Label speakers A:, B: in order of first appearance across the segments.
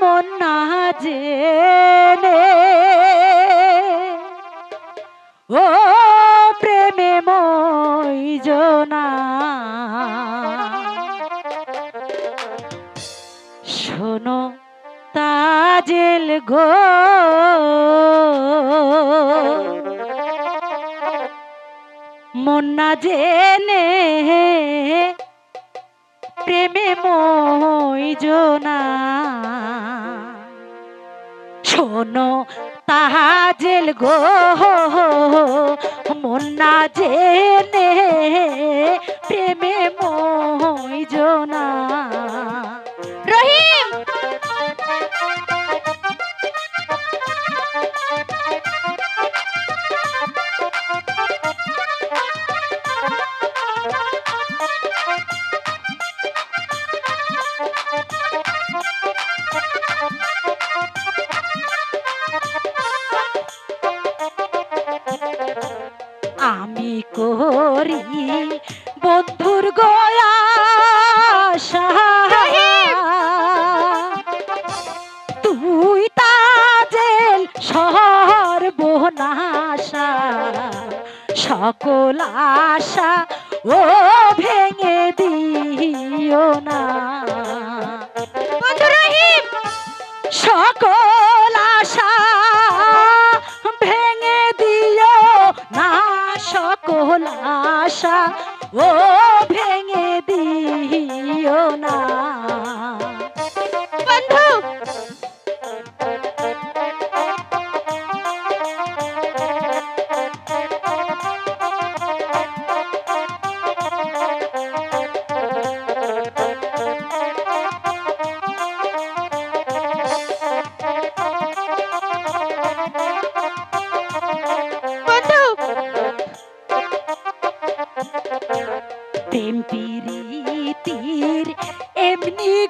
A: মন না জেনে। ও প্রেমে মইজনা শোনো তাজেল গো। মন না জেনে প্রেমে মইজনা শোনো তাহাজেল গো মন্না জেনে প্রেমে মই জনা। আমি করি বন্ধুর গয়া তুই তাজেল সর্বনাশা সকল আশা ও ও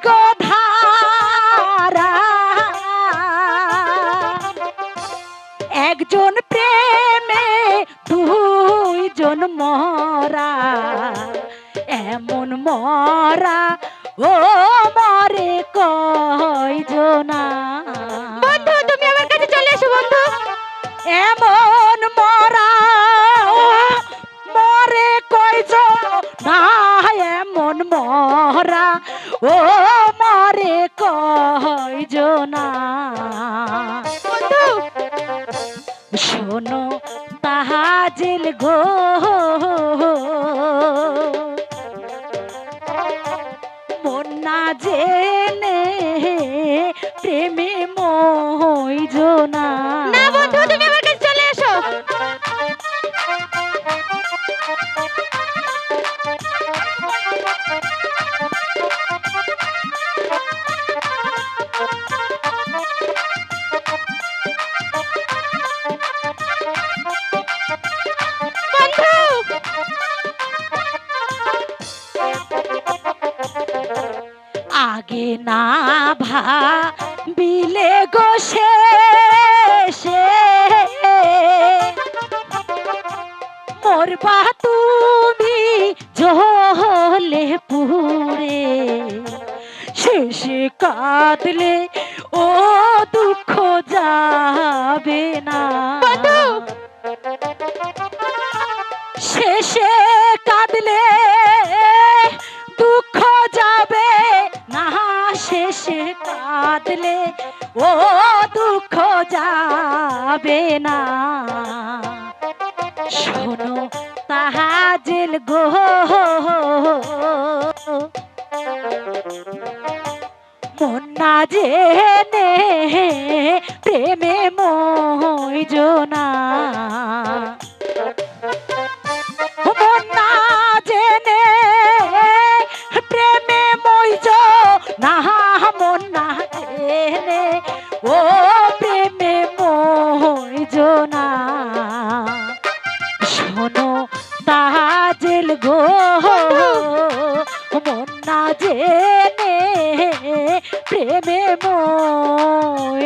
A: গধারা একজন প্রেমে দুইজন মরা। এমন মরা ও মরে কয়জনা।
B: বন্ধু তুমি আমার কাছে চলে এসো বন্ধু।
A: এমন মরা ও মরে কইজ না
B: বন্ধু
A: শোনো তাহাজিল গো। মন না জেনে প্রেমে মইজ আগে না ভা বিলে গোসে মরবা তুমি জলে পুরে শেষে কাঁদলে ও দুঃখ যাবে না। শেষে কাঁদলে ও দুঃখ যাবে না। শোনো তাহাজেল গো। মন না জেনে প্রেমে মইজ সাজে নে প্রেমে ময়জনা